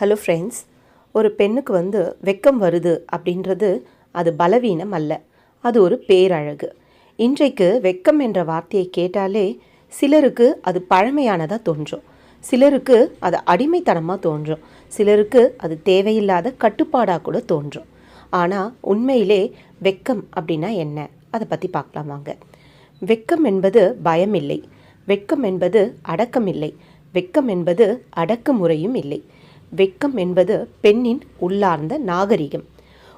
Hello friends ஒரு பெண்ணுக்கு வந்து வெக்கம் வருது அப்படின்றது அது பலவீனம் அல்ல. அது ஒரு பேரழகு. இன்றைக்கு வெக்கம் என்ற வார்த்தையை கேட்டாலே சிலருக்கு அது பழமையானதாக தோன்றும். சிலருக்கு அது அடிமைத்தனமாக தோன்றும். சிலருக்கு அது தேவையில்லாத கட்டுப்பாடாக கூட தோன்றும். ஆனால் உண்மையிலே வெக்கம் அப்படின்னா என்ன? அதை பற்றி பார்க்கலாம் வாங்க. வெக்கம் என்பது பயமில்லை. வெக்கம் என்பது அடக்கமில்லை. வெக்கம் என்பது அடக்குமுறையும் இல்லை. வெக்கம் என்பது பெண்ணின் உள்ளார்ந்த நாகரிகம்.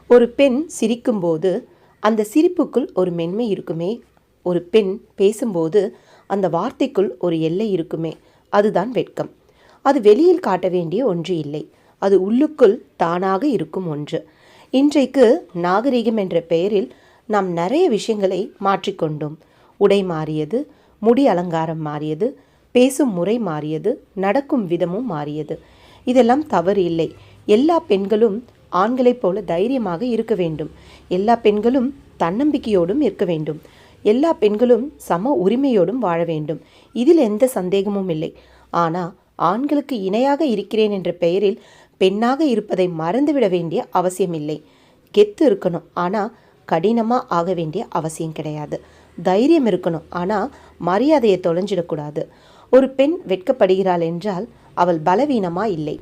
ஒரு பெண் சிரிக்கும்போது அந்த சிரிப்புக்குள் ஒரு மென்மை இருக்குமே. ஒரு பெண் பேசும்போது அந்த வார்த்தைக்குள் ஒரு எல்லை இருக்குமே. அதுதான் வெட்கம். அது வெளியில் காட்ட வேண்டிய ஒன்று இல்லை. அது உள்ளுக்குள் தானாக இருக்கும் ஒன்று. இன்றைக்கு நாகரிகம் என்ற பெயரில் நாம் நிறைய விஷயங்களை மாற்றிக்கொண்டோம் உடை மாறியது முடி அலங்காரம் மாறியது பேசும் முறை மாறியது நடக்கும் விதமும் மாறியது. இதெல்லாம் தவறு இல்லை. எல்லா பெண்களும் ஆண்களைப் போல தைரியமாக இருக்க வேண்டும். எல்லா பெண்களும் தன்னம்பிக்கையோடும் இருக்க வேண்டும். எல்லா பெண்களும் சம உரிமையோடும் வாழ வேண்டும். இதில் எந்த சந்தேகமும் இல்லை. ஆனால் ஆண்களுக்கு இணையாக இருக்கிறேன் என்ற பெயரில் பெண்ணாக இருப்பதை மறந்துவிட வேண்டிய அவசியமில்லை கெத்து இருக்கணும். ஆனால் கடினமாக ஆக வேண்டிய அவசியம் கிடையாது. தைரியம் இருக்கணும். ஆனால் மரியாதையை தொலைஞ்சிடக்கூடாது. ஒரு பெண் வெட்கப்படுகிறாள் என்றால் அவள் பலவீனமா இல்லை.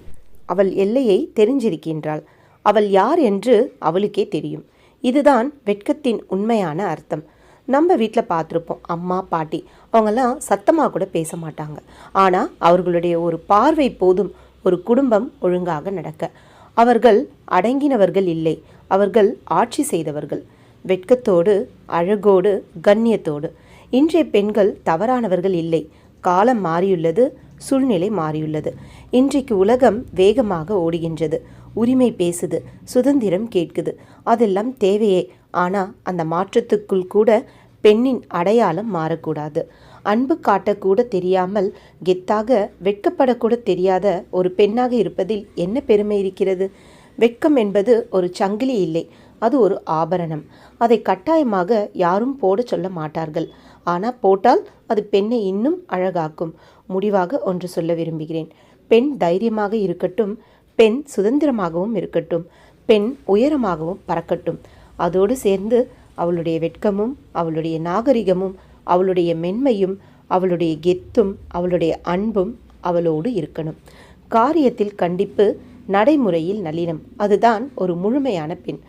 அவள் எல்லையை தெரிஞ்சிருக்கின்றாள். அவள் யார் என்று அவளுக்கே தெரியும். இதுதான் வெட்கத்தின் உண்மையான அர்த்தம். நம்ம வீட்டில் பார்த்துருப்போம் அம்மா பாட்டி அவங்கெல்லாம் சத்தமாக கூட பேச மாட்டாங்க. ஆனால் அவர்களுடைய ஒரு பார்வை போதும் ஒரு குடும்பம் ஒழுங்காக நடக்க. அவர்கள் அடங்கினவர்கள் இல்லை. அவர்கள் ஆட்சி செய்தவர்கள். வெட்கத்தோடு அழகோடு கண்ணியத்தோடு. இன்றைய பெண்கள் தவறானவர்கள் இல்லை. காலம் மாறியுள்ளது சூழ்நிலை மாறியுள்ளது. இன்றைக்கு உலகம் வேகமாக ஓடுகின்றது. உரிமை பேசுது சுதந்திரம் கேட்குது. அதெல்லாம் தேவையே. ஆனால் அந்த மாற்றத்துக்குள் கூட பெண்ணின் அடையாளம் மாறக்கூடாது. அன்பு காட்டக்கூட தெரியாமல் கெத்தாக வெட்கப்படக்கூட தெரியாத ஒரு பெண்ணாக இருப்பதில் என்ன பெருமை இருக்கிறது? வெட்கம் என்பது ஒரு சங்கிலி இல்லை. அது ஒரு ஆபரணம். அதை கட்டாயமாக யாரும் போட சொல்ல மாட்டார்கள். ஆனால் போட்டால் அது பெண்ணை இன்னும் அழகாக்கும். முடிவாக ஒன்று சொல்ல விரும்புகிறேன். பெண் தைரியமாக இருக்கட்டும் பெண் சுதந்திரமாகவும் இருக்கட்டும் பெண் உயரமாகவும் பறக்கட்டும். அதோடு சேர்ந்து அவளுடைய வெட்கமும் அவளுடைய நாகரிகமும் அவளுடைய மென்மையும் அவளுடைய கெத்தும் அவளுடைய அன்பும் அவளோடு இருக்கணும். காரியத்தில் கண்டிப்பு நடைமுறையில் நளினம். அதுதான் ஒரு முழுமையான பெண்.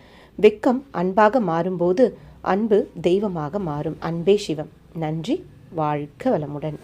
வெக்கம் அன்பாக மாறும்போது அன்பு தெய்வமாக மாறும். அன்பே சிவம். நன்றி. வாழ்க வளமுடன்.